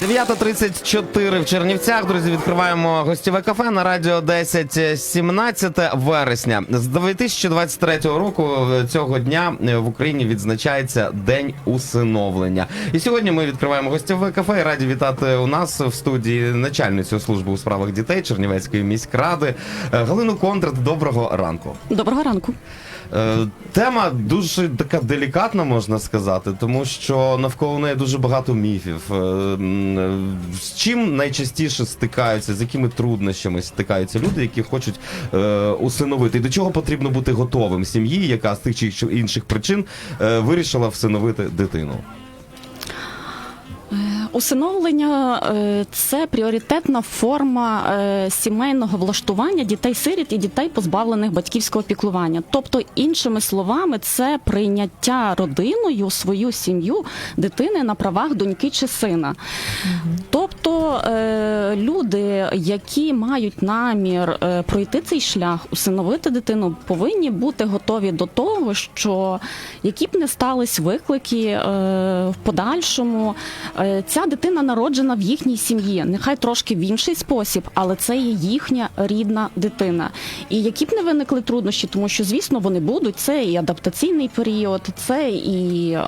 9.34 в Чернівцях. Друзі, відкриваємо гостєве кафе на радіо 10 17 вересня. З 2023 року е, цього дня е, в Україні відзначається День усиновлення. І сьогодні ми відкриваємо гостєве кафе і раді вітати у нас в студії начальницю служби у справах дітей Чернівецької міськради е, Галину Контрат. Доброго ранку. Доброго ранку. Е, Тема дуже така делікатна, можна сказати, тому що навколо неї дуже багато міфів. Е, е, З чим найчастіше стикаються, з якими труднощами стикаються люди, які хочуть усиновити? І до чого потрібно бути готовим сім'ї, яка з тих чи інших причин вирішила всиновити дитину? Усиновлення е, це пріоритетна форма е, сімейного влаштування дітей-сиріт і дітей, позбавлених батьківського піклування. Тобто, іншими словами, це прийняття родиною свою сім'ю дитини на правах доньки чи сина. Тобто е, люди, які мають намір пройти цей шлях, усиновити дитину, повинні бути готові до того, що які б не стались виклики в подальшому, ця дитина народжена в їхній сім'ї, нехай трошки в інший спосіб, але це є їхня рідна дитина. І які б не виникли труднощі, тому що звісно вони будуть. Це і адаптаційний період, це і е,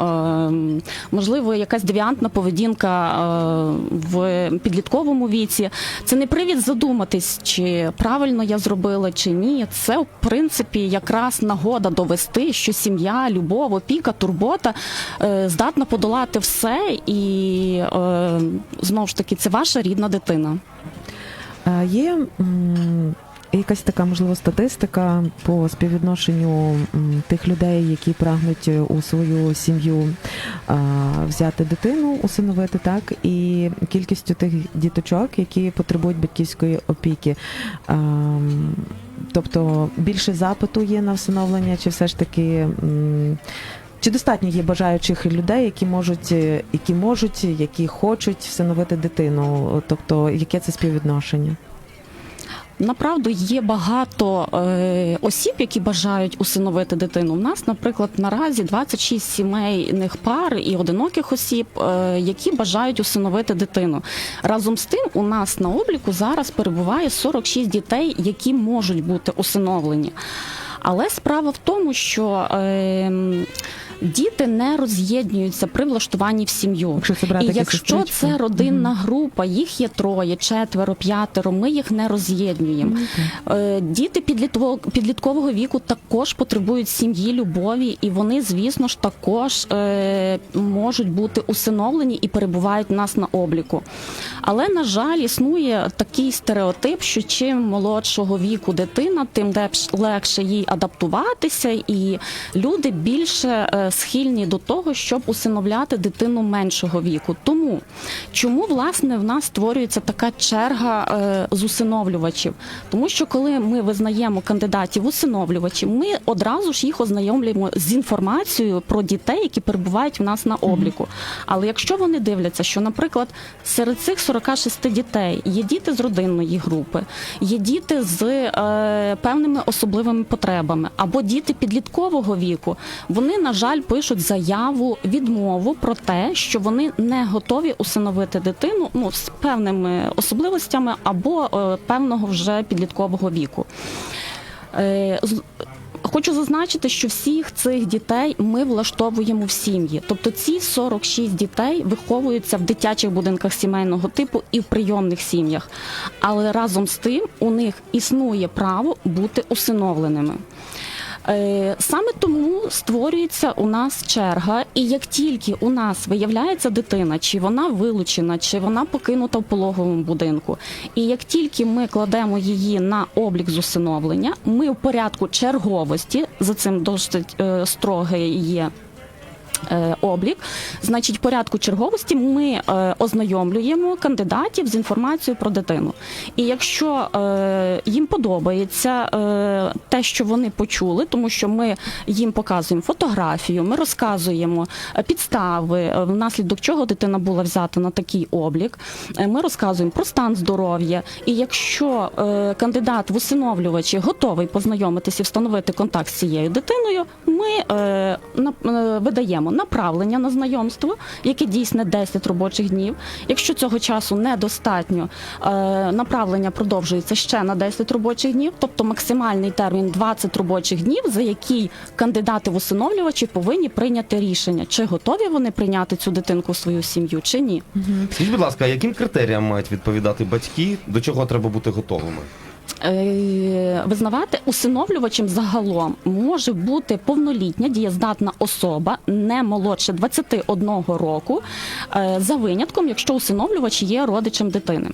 можливо якась девіантна поведінка е, в підлітковому віці. Це не привід задуматись, чи правильно я зробила, чи ні. Це в принципі якраз нагода довести, що сім'я, любов, опіка, турбота е, здатна подолати все, і е, знову ж таки це ваша рідна дитина. Є якась така можливо статистика по співвідношенню тих людей, які прагнуть е, у свою сім'ю взяти дитину, усиновити так, і кількістю тих діточок, які потребують батьківської опіки. Тобто більше запиту є на всиновлення, чи все ж таки чи достатньо є бажаючих людей, які можуть, е, які можуть, які хочуть всиновити дитину? Тобто, яке це співвідношення? Направду є багато е, осіб, які бажають усиновити дитину. У нас, наприклад, наразі 26 сімейних пар і одиноких осіб, е, які бажають усиновити дитину. Разом з тим, у нас на обліку зараз перебуває 46 дітей, які можуть бути усиновлені. Але справа в тому, що е, діти не роз'єднуються при влаштуванні в сім'ю. Якщо це І якщо це родинна група, їх є троє, четверо, п'ятеро, ми їх не роз'єднуємо. Е, Діти підлітво- підліткового віку також потребують сім'ї, любові, і вони, звісно ж, також е, можуть бути усиновлені і перебувають у нас на обліку. Але, на жаль, існує такий стереотип, що чим молодшого віку дитина, тим легше їй адаптуватися, і люди більше е, схильні до того, щоб усиновляти дитину меншого віку. Тому чому власне в нас створюється така черга е, з усиновлювачів? Тому що коли ми визнаємо кандидатів усиновлювачів, ми одразу ж їх ознайомлюємо з інформацією про дітей, які перебувають в нас на обліку. Але якщо вони дивляться, що, наприклад, серед цих 46 дітей є діти з родинної групи, є діти з е, певними особливими потребами, або діти підліткового віку, вони, на жаль, пишуть заяву, відмову про те, що вони не готові усиновити дитину ну, з певними особливостями або е, певного вже підліткового віку. Е, Хочу зазначити, що всіх цих дітей ми влаштовуємо в сім'ї. Тобто ці 46 дітей виховуються в дитячих будинках сімейного типу і в прийомних сім'ях. Але разом з тим у них існує право бути усиновленими. Е, Саме тому створюється у нас черга, і як тільки у нас виявляється дитина, чи вона вилучена, чи вона покинута в пологовому будинку, і як тільки ми кладемо її на облік з усиновлення, ми в порядку черговості за цим досить е, строгий є облік. Значить, в порядку черговості ми е, ознайомлюємо кандидатів з інформацією про дитину. І якщо е, їм подобається е, те, що вони почули, тому що ми їм показуємо фотографію, ми розказуємо е, підстави, е, внаслідок чого дитина була взята на такий облік. е, Ми розказуємо про стан здоров'я. І якщо е, кандидат в усиновлювачі готовий познайомитися і встановити контакт з цією дитиною, ми е, е, видаємо направлення на знайомство, яке дійсне 10 робочих днів. Якщо цього часу недостатньо, е, направлення продовжується ще на 10 робочих днів, тобто максимальний термін 20 робочих днів, за який кандидати в усиновлювачі повинні прийняти рішення, чи готові вони прийняти цю дитинку в свою сім'ю, чи ні. Скажіть, будь ласка, яким критеріям мають відповідати батьки, до чого треба бути готовими? Е, Визнавати усиновлювачем загалом може бути повнолітня дієздатна особа не молодше 21 року, е, за винятком, якщо усиновлювач є родичем дитини.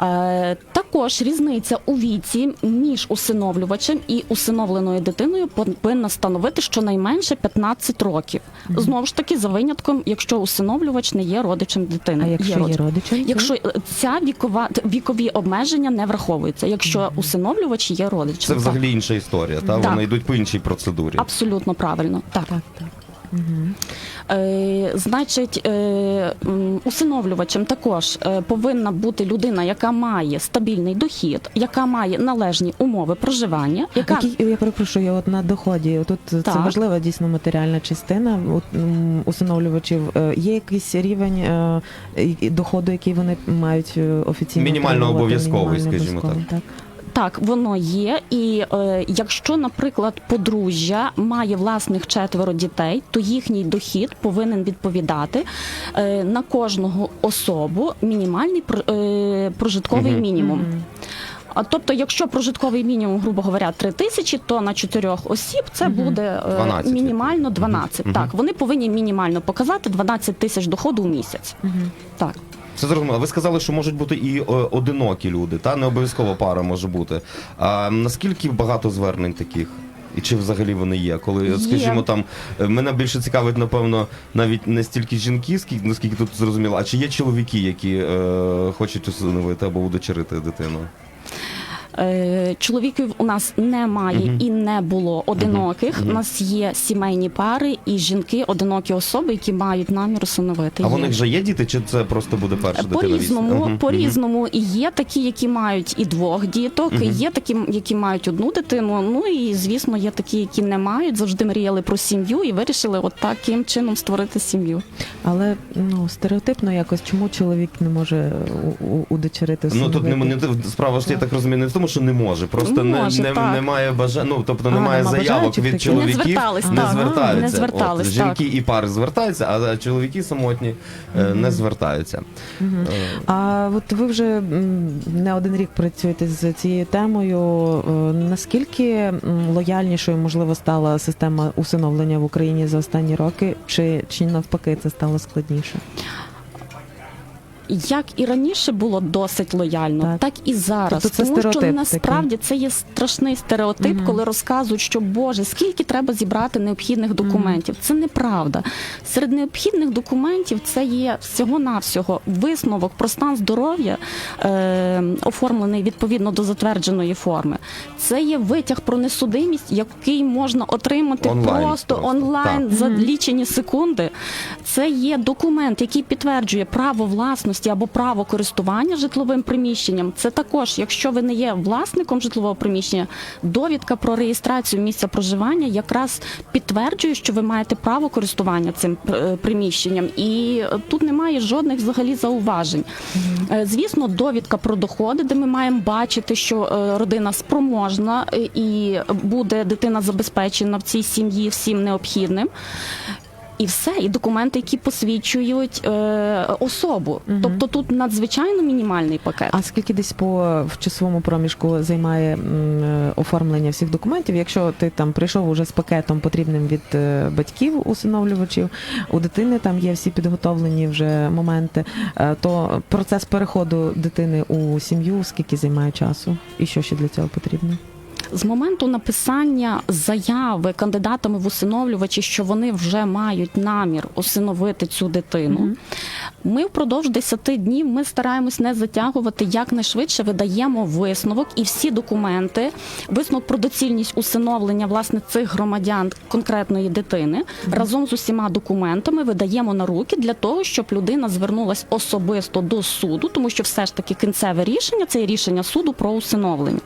Е, Також різниця у віці між усиновлювачем і усиновленою дитиною повинна становити щонайменше 15 років. Знову ж таки, за винятком, якщо усиновлювач не є родичем дитини. А якщо є родичем. Якщо ця вікова вікові обмеження не враховуються, якщо усиновлювач є родичем. Це Так. взагалі інша історія, та Так. вони йдуть по іншій процедурі. абсолютно правильно. Так, Так, так. Угу. Е, значить, е, усиновлювачем також е, повинна бути людина, яка має стабільний дохід, яка має належні умови проживання, яка Які, я перепрошую, от на доході, тут це Так. важлива дійсно матеріальна частина усиновлювачів. Е, Є якийсь рівень е, доходу, який вони мають офіційно Мінімально обов'язковий, скажімо обов'язковий, так. Так, воно є. І е, якщо, наприклад, подружжя має власних четверо дітей, то їхній дохід повинен відповідати е, на кожного особу мінімальний е, прожитковий Мгм. мінімум. А тобто, якщо прожитковий мінімум, грубо говоря, 3 тисячі, то на чотирьох осіб це Мгм. буде е, 12. мінімально 12. Мгм. Так, вони повинні мінімально показати 12 тисяч доходу в місяць. Мгм. Так. Це зрозуміло. Ви сказали, що можуть бути і е, одинокі люди, та не обов'язково пара може бути. А наскільки багато звернень таких? І чи взагалі вони є? Коли, Є. скажімо, там е, мене більше цікавить, напевно, навіть не стільки жінки, скільки наскільки тут зрозуміло, а чи є чоловіки, які е, хочуть усиновити або удочерити дитину? Е, Чоловіків у нас немає Мгм. і не було одиноких. Мгм. У нас є сімейні пари і жінки, одинокі особи, які мають намір усиновити. А Є. в вже є діти, чи це просто буде перша дитина? По різному? Мгм, по різному. І є такі, які мають і двох діток, і є такі, які мають одну дитину. Ну і звісно, є такі, які не мають, завжди мріяли про сім'ю і вирішили от таким чином створити сім'ю. Але ну стереотипно якось чому чоловік не може удочерити Ну тут не справа ж я так розумію, не в тому, що не може, просто Може, не, не, так. немає бажання, ну тобто немає нема заявок бажаючих від таких? чоловіків. Не звертались, не так. звертаються. Не звертались, От, жінки і пари звертаються, а чоловіки самотні е, не звертаються. Мгм. Е, А от ви вже м, не один рік працюєте з цією темою. Е, Наскільки м, лояльнішою можливо стала система усиновлення в Україні за останні роки, чи, чи навпаки це стало складніше? Як і раніше було досить лояльно, Так. так, і зараз. Тобто це Тому що насправді це є страшний стереотип, Мгм. коли розказують, що Боже, скільки треба зібрати необхідних документів. Це неправда. Серед необхідних документів це є всього-навсього висновок про стан здоров'я, е, оформлений відповідно до затвердженої форми. Це є витяг про несудимість, який можна отримати Онлайн просто, просто. онлайн Так. за лічені секунди. Це є документ, який підтверджує право власності або право користування житловим приміщенням. Це також, якщо ви не є власником житлового приміщення, довідка про реєстрацію місця проживання якраз підтверджує, що ви маєте право користування цим е, приміщенням, і е, тут немає жодних взагалі зауважень. Е, Звісно, довідка про доходи, де ми маємо бачити, що родина спроможна і буде дитина забезпечена в цій сім'ї всім необхідним. І все, і документи, які посвідчують е, особу. Мгм. Тобто тут надзвичайно мінімальний пакет. А скільки десь по в часовому проміжку займає м, е, оформлення всіх документів? Якщо ти там прийшов уже з пакетом потрібним від е, батьків усиновлювачів, у дитини там є всі підготовлені вже моменти, е, то процес переходу дитини у сім'ю скільки займає часу, і що ще для цього потрібно? З моменту написання заяви кандидатами в усиновлювачі, що вони вже мають намір усиновити цю дитину, Мгм. Ми впродовж 10 днів ми стараємось не затягувати якнайшвидше видаємо висновок і всі документи, висновок про доцільність усиновлення власне цих громадян конкретної дитини разом з усіма документами видаємо на руки для того, щоб людина звернулась особисто до суду, тому що все ж таки кінцеве рішення це є рішення суду про усиновлення.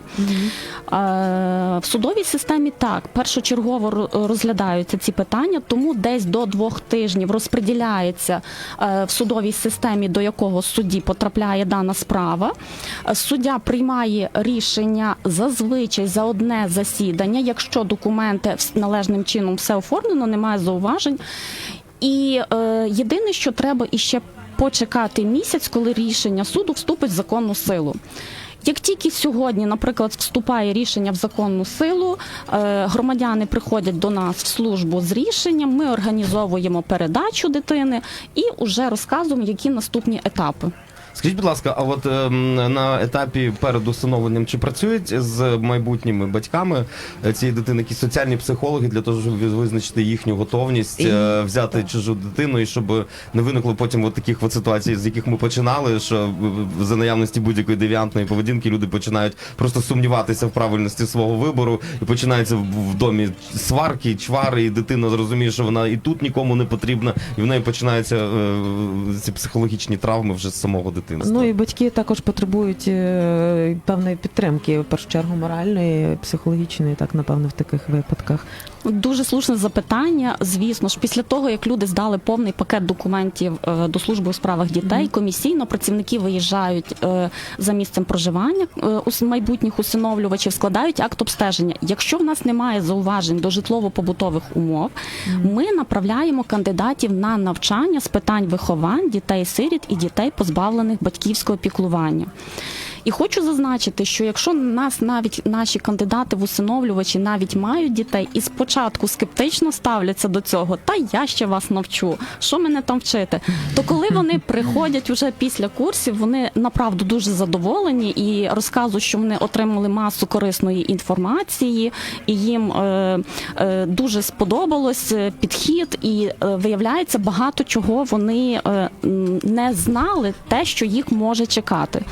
Е, В судовій системі так першочергово розглядаються ці питання, тому десь до двох тижнів розподіляється е, в судовій системі, до якого судді потрапляє дана справа. Суддя приймає рішення зазвичай за одне засідання, якщо документи належним чином все оформлено, немає зауважень. І е, єдине, що треба іще почекати місяць, коли рішення суду вступить в законну силу. Як тільки сьогодні, наприклад, вступає рішення в законну силу, е, громадяни приходять до нас в службу з рішенням, ми організовуємо передачу дитини і вже розказуємо, які наступні етапи. Скажіть, будь ласка, а от ем, на етапі перед усиновленням чи працюють з майбутніми батьками е, цієї дитини якісь соціальні психологи для того, щоб визначити їхню готовність е, взяти чужу дитину, і щоб не виникло потім от таких от ситуацій, з яких ми починали, що е, за наявності будь-якої девіантної поведінки люди починають просто сумніватися в правильності свого вибору, і починаються в, домі сварки, чвари, і дитина зрозуміє, що вона і тут нікому не потрібна, і в неї починаються е, ці психологічні травми вже з самого дитинства. Ну і батьки також потребують е, певної підтримки, в першу чергу моральної, психологічної, так напевно, в таких випадках. Дуже слушне запитання. Звісно ж, після того як люди здали повний пакет документів е, до служби у справах дітей, комісійно працівники виїжджають е, за місцем проживання ус- майбутніх усиновлювачів, складають акт обстеження. Якщо в нас немає зауважень до житлово-побутових умов, ми направляємо кандидатів на навчання з питань виховань дітей-сиріт і дітей, позбавлених батьківського піклування. І хочу зазначити, що якщо нас навіть наші кандидати в усиновлювачі навіть мають дітей і спочатку скептично ставляться до цього, та я ще вас навчу, що мене там вчити, то коли вони приходять уже після курсів, вони направду дуже задоволені і розказують, що вони отримали масу корисної інформації, і їм е, е, дуже сподобалось е, підхід, і е, виявляється багато чого вони е, не знали те, що їх може чекати.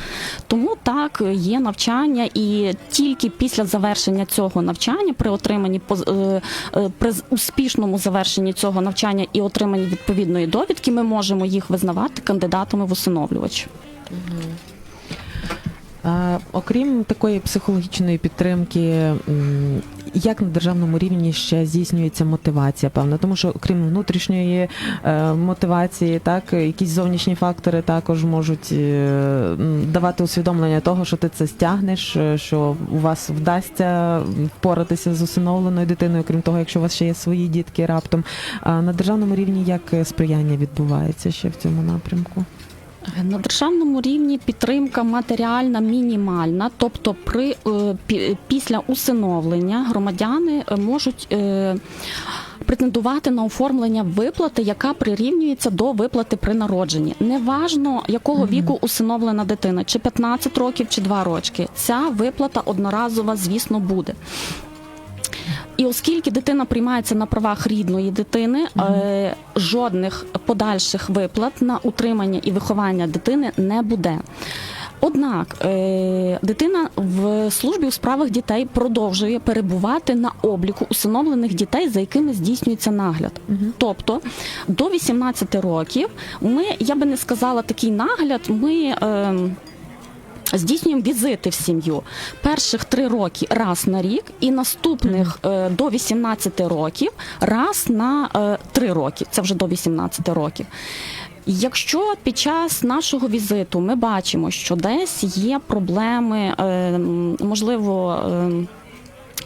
Тому так є навчання, і тільки після завершення цього навчання, при отриманні е, е, при успішному завершенні цього навчання і отриманні відповідної довідки, ми можемо їх визнавати кандидатами в усиновлювач. А, окрім такої психологічної підтримки, як на державному рівні ще здійснюється мотивація, певно, тому що окрім внутрішньої е, мотивації, так якісь зовнішні фактори також можуть е, давати усвідомлення того, що ти це стягнеш, е, що у вас вдасться впоратися з усиновленою дитиною, крім того, якщо у вас ще є свої дітки раптом. А на державному рівні як сприяння відбувається ще в цьому напрямку? На державному рівні підтримка матеріальна мінімальна, тобто при е, після усиновлення громадяни е, можуть. е, Претендувати на оформлення виплати, яка прирівнюється до виплати при народженні. Неважно, якого віку усиновлена дитина, чи 15 років, чи 2 рочки. Ця виплата одноразова, звісно, буде. І оскільки дитина приймається на правах рідної дитини, е, жодних подальших виплат на утримання і виховання дитини не буде. Однак е, дитина в службі у справах дітей продовжує перебувати на обліку усиновлених дітей, за якими здійснюється нагляд. Тобто до 18 років ми, я би не сказала такий нагляд, ми. Е, Здійснюємо візити в сім'ю перших три роки раз на рік, і наступних е, до 18 років раз на е, три роки. Це вже до 18 років. Якщо під час нашого візиту ми бачимо, що десь є проблеми, е, можливо.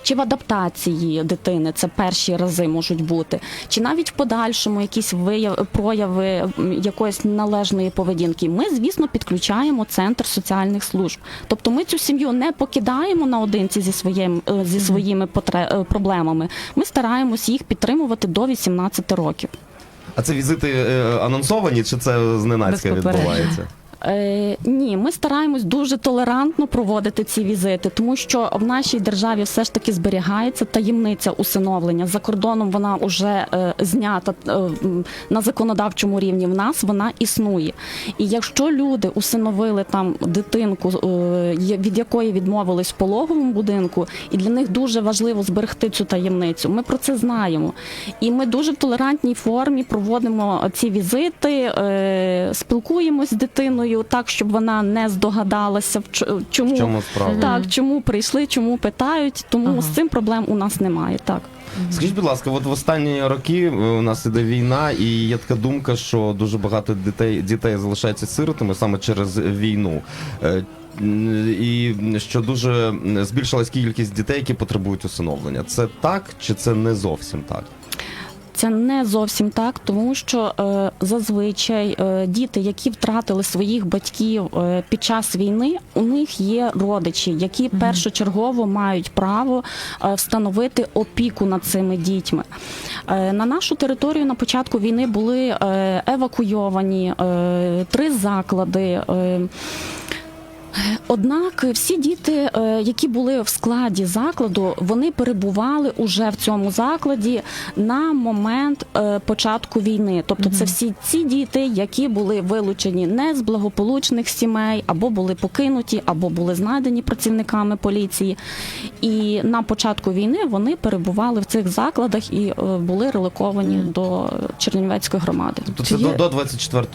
Чи в адаптації дитини це перші рази можуть бути, чи навіть в подальшому якісь вияв, прояви якоїсь належної поведінки. Ми, звісно, підключаємо центр соціальних служб. Тобто ми цю сім'ю не покидаємо наодинці зі своїм е, зі своїми потре- е, проблемами. Ми стараємось їх підтримувати до 18 років. А це візити е, анонсовані, чи це зненацька відбувається? Е, ні, ми стараємось дуже толерантно проводити ці візити, тому що в нашій державі все ж таки зберігається таємниця усиновлення. За кордоном вона вже е, знята е, на законодавчому рівні. В нас вона існує. І якщо люди усиновили там дитинку, е, від якої відмовились в пологовому будинку, і для них дуже важливо зберегти цю таємницю. Ми про це знаємо. І ми дуже в толерантній формі проводимо ці візити, е, спілкуємось з дитиною так, щоб вона не здогадалася, в чому, В чому справа? так, чому прийшли, чому питають. Тому Ага. з цим проблем у нас немає. Так. Скажіть, будь ласка, от в останні роки е, у нас іде війна, і є така думка, що дуже багато дітей дітей залишаються сиротами саме через війну. Е, І що дуже збільшилась кількість дітей, які потребують усиновлення. Це так чи це не зовсім так? Це не зовсім так, тому що е, зазвичай е, діти, які втратили своїх батьків е, під час війни, у них є родичі, які першочергово мають право е, встановити опіку над цими дітьми. Е, на нашу територію на початку війни були евакуйовані е, три заклади. Однак всі діти, е, які були в складі закладу, вони перебували уже в цьому закладі на момент е, початку війни. Тобто, це всі ці діти, які були вилучені не з благополучних сімей, або були покинуті, або були знайдені працівниками поліції. І на початку війни вони перебували в цих закладах і е, були релоковані до Чернівецької громади. Тобто це є- до, до 24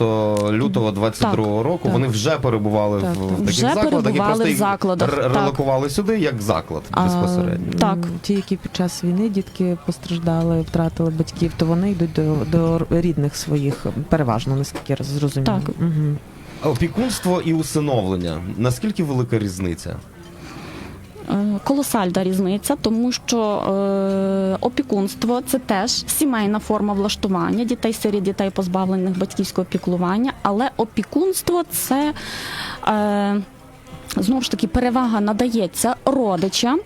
лютого 22 року так. вони вже перебували Так, в, в так. таких Вже закладах перебували в закладах, релокували сюди як заклад безпосередньо. Так. Ті, які під час війни дітки постраждали, втратили батьків, то вони йдуть до, до рідних своїх, переважно, наскільки я зрозуміла. Так. Угу. Опікунство і усиновлення. Наскільки велика різниця? Е, Колосальна різниця, тому що е, опікунство це теж сімейна форма влаштування дітей, сиріт, дітей, позбавлених батьківського піклування, але опікунство це. Е, Знову ж таки, перевага надається родичам,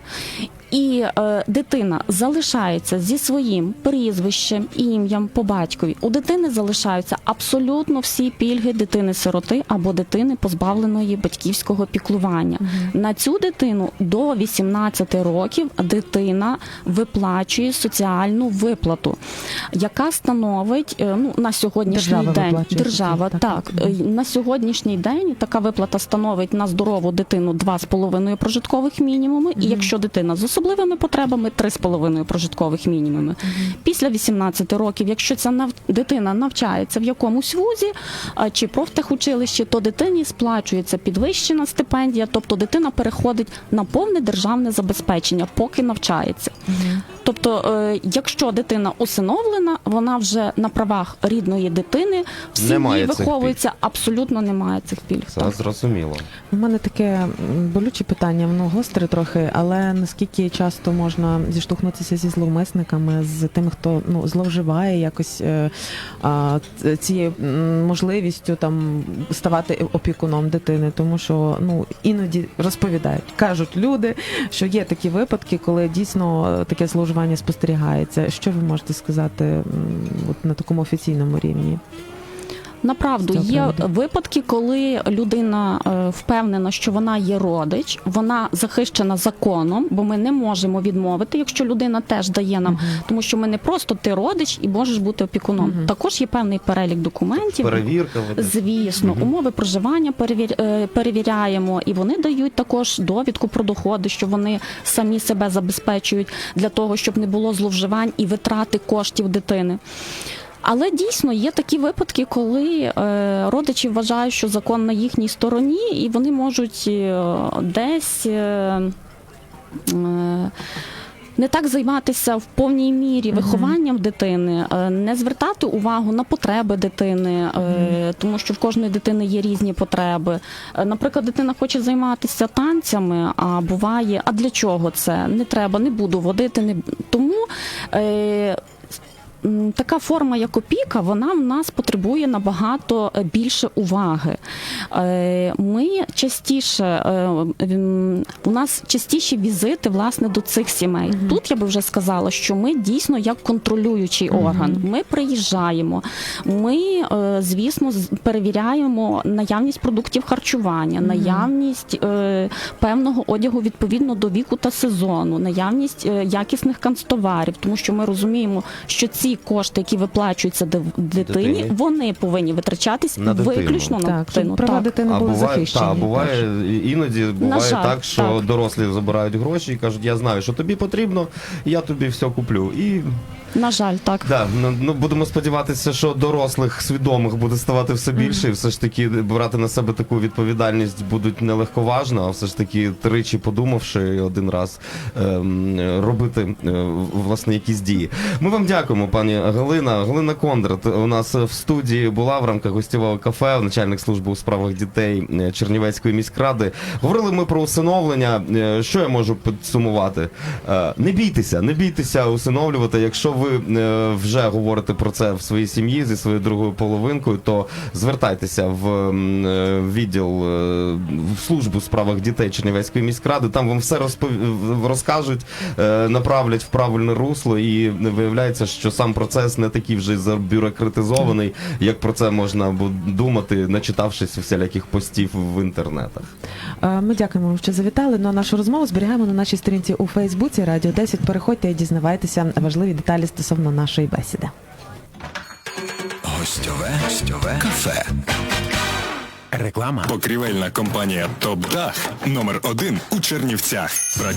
і е, дитина залишається зі своїм прізвищем, ім'ям по батькові. У дитини залишаються абсолютно всі пільги дитини-сироти або дитини, позбавленої батьківського піклування. На цю дитину до 18 років дитина виплачує соціальну виплату, яка становить е, ну, на сьогоднішній Держава день держава. таку, Так, так. е, на сьогоднішній день така виплата становить на здорову дитину 2,5 прожиткових мінімуми, і якщо дитина з особливими потребами 3,5 прожиткових мінімуми. Після 18 років, якщо ця дитина навчається в якомусь вузі чи профтехучилищі, то дитині сплачується підвищена стипендія, тобто дитина переходить на повне державне забезпечення, поки навчається. Тобто, е, якщо дитина усиновлена, вона вже на правах рідної дитини в сім'ї виховується, абсолютно немає цих пільг. Це Так. зрозуміло. У мене таке болюче питання, воно гостре трохи, але наскільки часто можна зіштовхнутися зі зловмисниками, з тими, хто ну зловживає якось е, а, цією можливістю там ставати опікуном дитини, тому що ну іноді розповідають, кажуть люди, що є такі випадки, коли дійсно таке зловживання спостерігається. Що ви можете сказати от на такому офіційному рівні? Направду є приводу. випадки, коли людина е, впевнена, що вона є родич, вона захищена законом, бо ми не можемо відмовити, якщо людина теж дає нам, тому що ми не просто ти родич і можеш бути опікуном. Мгм. Також є певний перелік документів. Перевірка. Звісно, Мгм. умови проживання перевір... е, перевіряємо, і вони дають також довідку про доходи, що вони самі себе забезпечують для того, щоб не було зловживань і витрати коштів дитини. Але дійсно є такі випадки, коли е, родичі вважають, що закон на їхній стороні, і вони можуть е, десь. Е, не так займатися в повній мірі вихованням дитини, е, не звертати увагу на потреби дитини, е, тому що в кожної дитини є різні потреби. Наприклад, дитина хоче займатися танцями, а буває, а для чого це? Не треба, не буду водити. Не... Тому така форма, як опіка, вона в нас потребує набагато е, більше уваги. Е, Ми частіше е, у нас частіші візити власне до цих сімей. Тут я би вже сказала, що ми дійсно як контролюючий орган. Ми приїжджаємо, ми, звісно, перевіряємо наявність продуктів харчування, наявність е, певного одягу відповідно до віку та сезону, наявність якісних канцтоварів, тому що ми розуміємо, що ці кошти, які виплачуються дитині, Дитині. вони повинні витрачатись На дитину. виключно на Так, дитину. права Так. дитини були буває, захищені. та, буває іноді буває жаль, так, що так. дорослі забирають гроші і кажуть, я знаю, що тобі потрібно, я тобі все куплю. І На жаль, так. Да, ну, ну будемо сподіватися, що дорослих свідомих буде ставати все більше, і все ж таки брати на себе таку відповідальність будуть не легковажно, а все ж таки тричі подумавши один раз ем, робити е, власне якісь дії. Ми вам дякуємо, пані Галина. Галина Кондрат у нас в студії була в рамках гостєвого кафе, начальник служби у справах дітей е, Чернівецької міськради. Говорили ми про усиновлення. Е, Що я можу підсумувати? Е, Не бійтеся, не бійтеся усиновлювати. Якщо ви е, вже говорите про це в своїй сім'ї зі своєю другою половинкою, то звертайтеся в е, відділ е, в службу у справах дітей Чернівецької міськради. Там вам все розпов- розкажуть, направлять в правильне русло, і виявляється, що сам процес не такий вже забюрократизований, як про це можна думати, начитавшись всіляких постів в інтернетах. Ми дякуємо, що завітали. Ну а нашу розмову зберігаємо на нашій сторінці у Фейсбуці Радіо 10. Переходьте і дізнавайтеся важливі деталі стосовно нашої бесіди. Гостьове, гостьове кафе. Реклама. Покрівельна компанія Топ Дах номер один у Чернівцях. Працює